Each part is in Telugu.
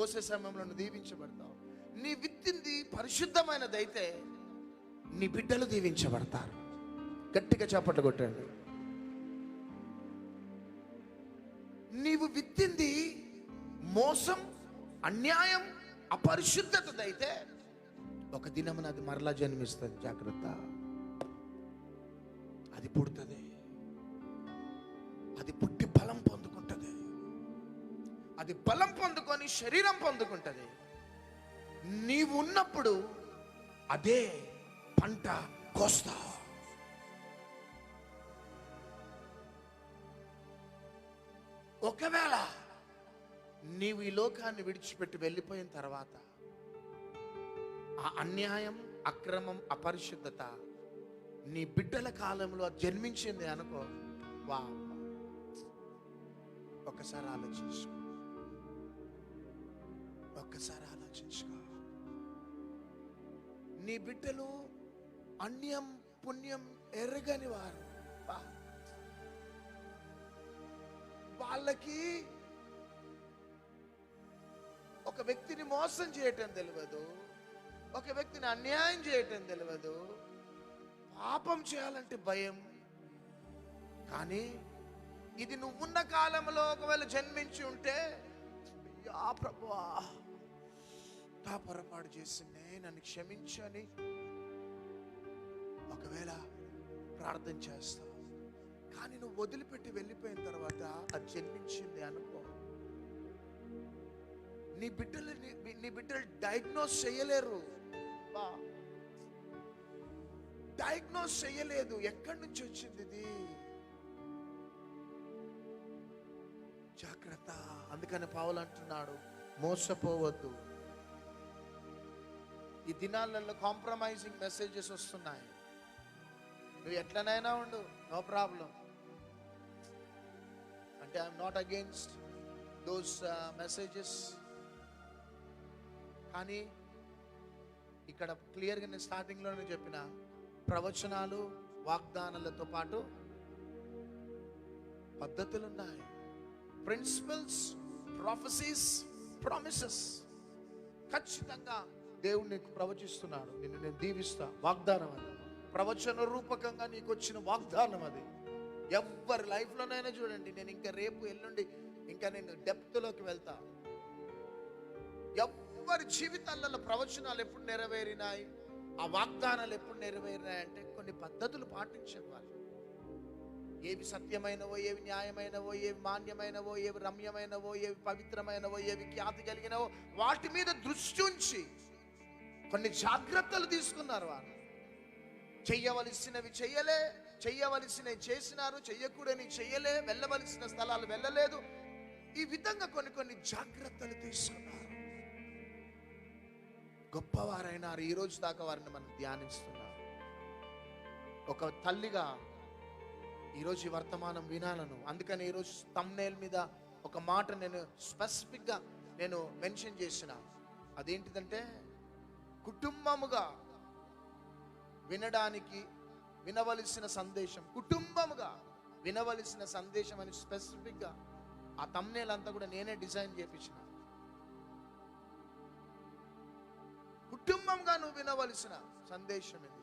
కోసే సమయంలో దీవించబడతావు. నీ విత్తింది పరిశుద్ధమైనదైతే నీ బిడ్డలు దీవించబడతారు. గట్టిగా చేపట్లు కొట్టండి. నీవు విత్తింది మోసం అన్యాయం అపరిశుద్ధతదైతే ఒక దినమున అది మరలా జన్మిస్తుంది. జాగ్రత్త. అది పుడుతుంది. అది బలం పొందుకొని శరీరం పొందుకుంటుంది. నీవు ఉన్నప్పుడు అదే పంట కోస్తావు ఒకవేళ నీవు ఈ లోకాన్ని విడిచిపెట్టి వెళ్ళిపోయిన తర్వాత ఆ అన్యాయం అక్రమం అపరిశుద్ధత నీ బిడ్డల కాలంలో జన్మించింది అనుకో వా ఒకసారి ఆలోచించుకో. ఒక్కసారి ఆలోచించుకో. నీ బిడ్డలు అన్యం పుణ్యం ఎరగని వారు. వాళ్ళకి ఒక వ్యక్తిని మోసం చేయటం తెలియదు. ఒక వ్యక్తిని అన్యాయం చేయటం తెలియదు. పాపం చేయాలంటే భయం. కానీ ఇది నువ్వున్న కాలంలో ఒకవేళ జన్మించి ఉంటే ఆ ప్రభువా నా పొరపాటు చేసిందే నన్ను క్షమించని. ఒకవేళ ప్రార్థన చేస్తావు కానీ నువ్వు వదిలిపెట్టి వెళ్ళిపోయిన తర్వాత అది జన్మించింది అనుకో. నీ బిడ్డలు నీ- బిడ్డలు డయాగ్నోస్ చేయలేరు. డయాగ్నోస్ చేయలేదు. ఎక్కడి నుంచి వచ్చింది ఇది? జాగ్రత్త. అందుకని పావులు అంటున్నాడు మోసపోవద్దు. ఈ దినాలలో కాంప్రమైజింగ్ మెసేజెస్ వస్తున్నాయి. నువ్వు ఎట్లనైనా ఉండు నో ప్రాబ్లం అంటే I'm not against those messages కానీ ఇక్కడ క్లియర్గా నేను స్టార్టింగ్లోనే చెప్పిన ప్రవచనాలు వాగ్దానాలతో పాటు పద్ధతులు ఉన్నాయి ప్రిన్సిపల్స్ ప్రాఫెసీస్ ప్రామిసెస్ ఖచ్చితంగా దేవుడు నీకు ప్రవచిస్తున్నాడు. నిన్ను నేను దీవిస్తా. వాగ్దానం అది. ప్రవచన రూపకంగా నీకు వచ్చిన వాగ్దానం అది. ఎవరి లైఫ్లోనైనా చూడండి నేను ఇంకా రేపు ఎల్లుండి ఇంకా నేను డెప్త్లోకి వెళ్తా. ఎవరి జీవితాలలో ప్రవచనాలు ఎప్పుడు నెరవేరినాయి? ఆ వాగ్దానాలు ఎప్పుడు నెరవేరినాయి అంటే కొన్ని పద్ధతులు పాటించేవాళ్ళు ఏవి సత్యమైనవో ఏవి న్యాయమైనవో ఏవి మాన్యమైనవో ఏవి రమ్యమైనవో ఏవి పవిత్రమైనవో ఏవి ఖ్యాతి కలిగినవో వాటి మీద దృష్టి ఉంచి కొన్ని జాగ్రత్తలు తీసుకున్నారు వారు. చెయ్యవలసినవి చెయ్యలే చెయ్యవలసినవి చేసినారు చెయ్యకూడని చెయ్యలే వెళ్ళవలసిన స్థలాలు వెళ్ళలేదు. ఈ విధంగా కొన్ని కొన్ని జాగ్రత్తలు తీసుకున్నారు. గొప్పవారైనారు. ఈ రోజు దాకా వారిని మనం ధ్యానిస్తున్నారు ఒక తల్లిగా ఈరోజు ఈ వర్తమానం వినాలను. అందుకని ఈరోజు తమ్నేల్ మీద ఒక మాట నేను స్పెసిఫిక్గా నేను మెన్షన్ చేసిన. అదేంటిదంటే కుటుంబముగా వినడానికి వినవలసిన సందేశం కుటుంబముగా వినవలసిన సందేశం అని స్పెసిఫిక్గా ఆ తమ్నేల్ అంతా కూడా నేనే డిజైన్ చేపించిన. కుటుంబంగా నువ్వు వినవలసిన సందేశం ఇది.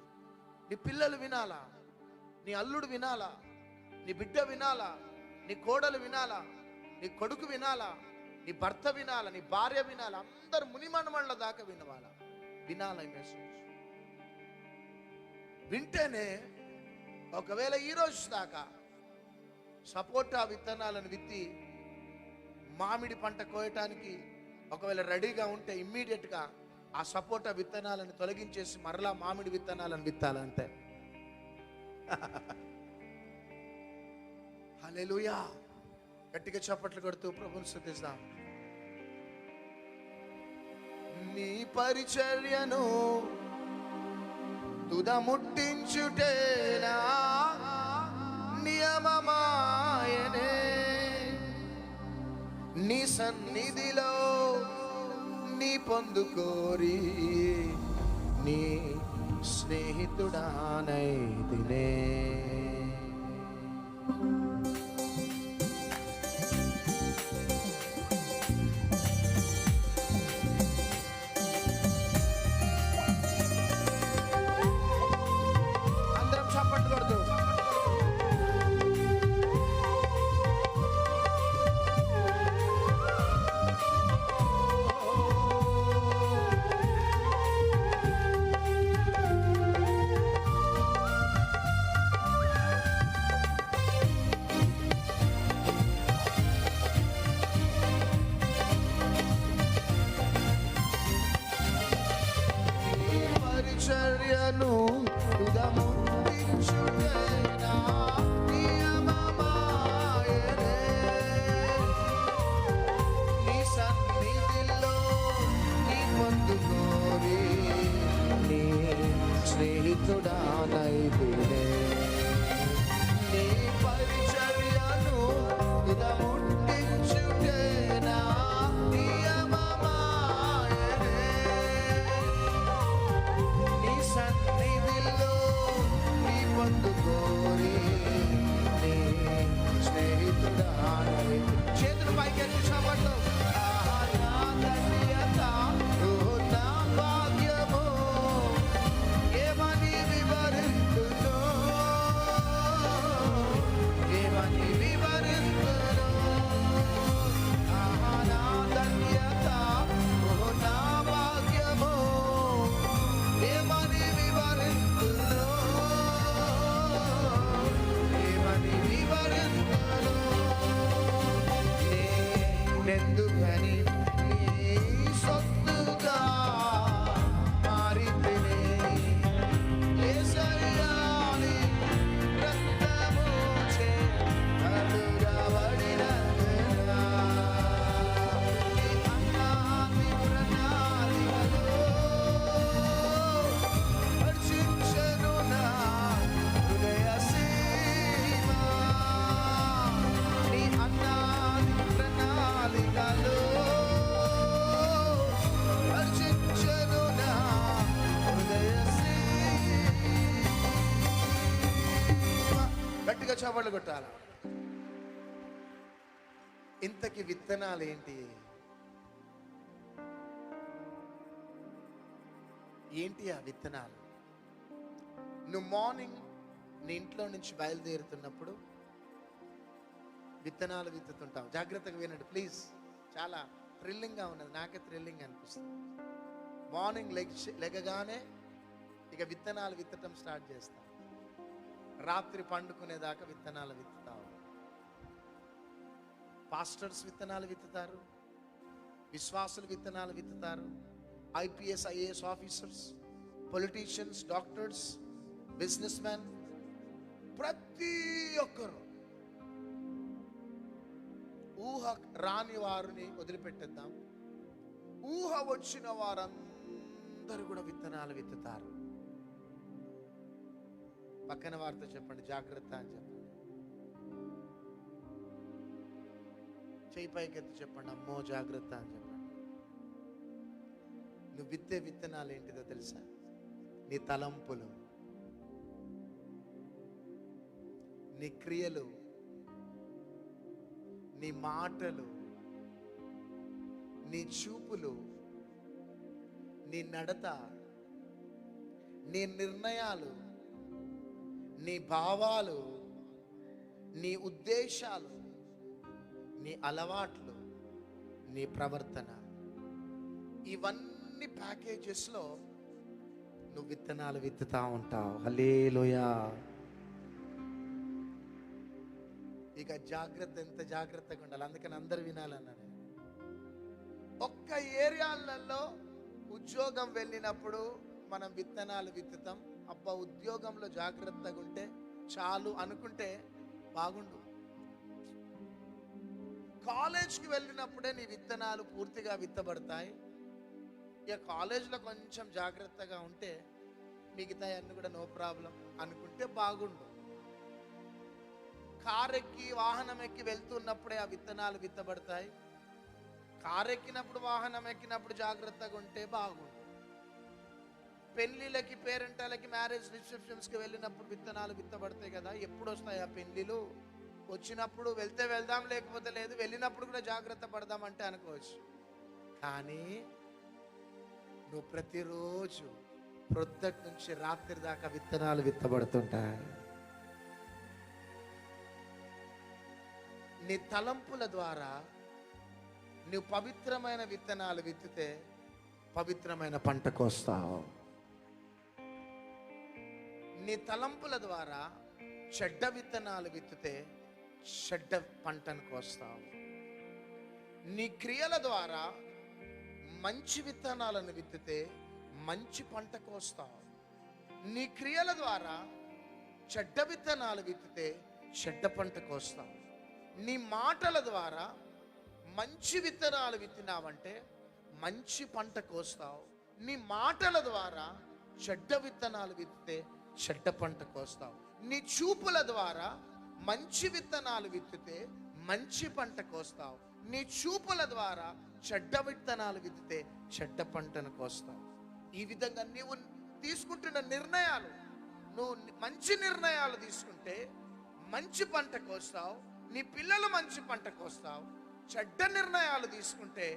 నీ పిల్లలు వినాలా? నీ అల్లుడు వినాలా? నీ బిడ్డ వినాలా? నీ కోడలు వినాలా? నీ కొడుకు వినాలా? నీ భర్త వినాలా? నీ భార్య వినాలా? అందరు మునిమణమళ్ళ దాకా వినవాలా? వినాలా ఈ మెసేజ్ వింటేనే ఒకవేళ ఈ రోజు దాకా సపోటా విత్తనాలను విత్తి మామిడి పంట కోయటానికి ఒకవేళ రెడీగా ఉంటే ఇమ్మీడియట్గా ఆ సపోటా విత్తనాలను తొలగించేసి మరలా మామిడి విత్తనాలను విత్తాలంటే. హలెలుయా గట్టిగా చప్పట్లు కొడుతూ ప్రభుని స్థుతిస్తాం నీ పరిచర్యను తుదముట్టించుటేనా? నియమమాయనే. నీ సన్నిధిలో నీ పొందుకోరి నీ స్నేహితుడానైతినే. అందుకోరి నీ స్నేహితుడా నైపుణ్య చప్పట్లు కొట్టాల? ఇంతకి విత్తనాలు ఏంటి ఏంటి ఆ విత్తనాలు? నువ్వు మార్నింగ్ నీ ఇంట్లో నుంచి బయలుదేరుతున్నప్పుడు విత్తనాలు విత్తుతుంటావు. జాగ్రత్తగా వినండి ప్లీజ్. చాలా థ్రిల్లింగ్గా ఉన్నది. నాకే థ్రిల్లింగ్ అనిపిస్తుంది. మార్నింగ్ లెగ్ లెగగానే ఇక విత్తనాలు విత్తటం స్టార్ట్ చేస్తాం. రాత్రి పండుకునేదాకా విత్తనాలు విత్తుతావు. పాస్టర్స్ విత్తనాలు విత్తుతారు. విశ్వాసులు విత్తనాలు విత్తుతారు. IPS IAS officers politicians doctors business man ప్రతి ఒక్కరు ఊహ రాని వారిని వదిలిపెట్టేద్దాం. ఊహ వచ్చిన వారందరూ కూడా విత్తనాలు విత్తుతారు. పక్కన వారితో చెప్పండి జాగ్రత్త అని చెప్పండి. చేయి పైకెత్తి చెప్పండి అమ్మో జాగ్రత్త అని చెప్పండి. నువ్వు విత్తే విత్తనాలు ఏంటిదో తెలుసా? నీ తలంపులు నీ క్రియలు. నీ మాటలు. నీ చూపులు. నీ నడత. నీ నిర్ణయాలు. నీ భావాలు నీ ఉద్దేశాలు నీ అలవాట్లు నీ ప్రవర్తన ఇవన్నీ ప్యాకేజెస్లో నువ్వు విత్తనాలు విత్తుతా ఉంటావు. హలేలోయా ఇక జాగ్రత్త ఎంత జాగ్రత్తగా ఉండాలి. అందుకని అందరు వినాలన్నాను ఒక్క ఏరియాలలో ఉద్యోగం వెళ్ళినప్పుడు మనం విత్తనాలు విత్తుతాం అబ్బా ఉద్యోగంలో జాగ్రత్తగా ఉంటే చాలు అనుకుంటే బాగుండు. కాలేజ్కి వెళ్ళినప్పుడే నీ విత్తనాలు పూర్తిగా విత్తబడతాయి. ఇక కాలేజ్లో కొంచెం జాగ్రత్తగా ఉంటే మిగతా అన్ని కూడా నో ప్రాబ్లం అనుకుంటే బాగుండు. కారు ఎక్కి వాహనం ఎక్కి వెళ్తున్నప్పుడే ఆ విత్తనాలు విత్తబడతాయి. కారు ఎక్కినప్పుడు వాహనం ఎక్కినప్పుడు జాగ్రత్తగా ఉంటే బాగుండు. పెళ్ళిళ్ళకి పేరెంటాలకి మ్యారేజ్ రిసెప్షన్స్కి వెళ్ళినప్పుడు విత్తనాలు విత్తబడతాయి కదా. ఎప్పుడు వస్తాయి ఆ పెళ్ళిలు వచ్చినప్పుడు వెళ్తే వెళ్దాం లేకపోతే లేదు. వెళ్ళినప్పుడు కూడా జాగ్రత్త పడదాం అంటే అనుకోవచ్చు. కానీ నువ్వు ప్రతిరోజు ప్రొద్దటి నుంచి రాత్రి దాకా విత్తనాలు విత్తబడుతుంటాయి. నీ తలంపుల ద్వారా నువ్వు పవిత్రమైన విత్తనాలు విత్తితే పవిత్రమైన పంట కోస్తావు నీ తలంపుల ద్వారా చెడ్డ విత్తనాలు విత్తితే చెడ్డ పంటను కోస్తావు నీ క్రియల ద్వారా మంచి విత్తనాలను విత్తితే మంచి పంట కోస్తావు నీ క్రియల ద్వారా చెడ్డ విత్తనాలు విత్తితే చెడ్డ పంట కోస్తావు నీ మాటల ద్వారా మంచి విత్తనాలు విత్తినావంటే మంచి పంట కోస్తావు నీ మాటల ద్వారా చెడ్డ విత్తనాలు విత్తితే చెడ్డ పంట కోస్తావు నీ చూపుల ద్వారా మంచి విత్తనాలు విత్తితే మంచి పంట కోస్తావు నీ చూపుల ద్వారా చెడ్డ విత్తనాలు విత్తితే చెడ్డ పంటను కోస్తావు ఈ విధంగా నీవు తీసుకుంటున్న నిర్ణయాలు నువ్వు మంచి నిర్ణయాలు తీసుకుంటే మంచి పంట కోస్తావు నీ పిల్లలు మంచి పంట కోస్తావు చెడ్డ నిర్ణయాలు తీసుకుంటే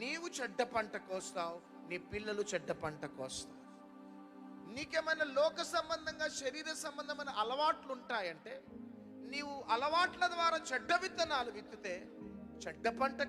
నీవు చెడ్డ పంట కోస్తావు నీ పిల్లలు చెడ్డ పంట కోస్తావు నీకేమైనా లోక సంబంధంగా శరీర సంబంధమైన అలవాట్లు ఉంటాయంటే నీవు అలవాట్ల ద్వారా చెడ్డ విత్తనాలు విత్తితే చెడ్డ పంట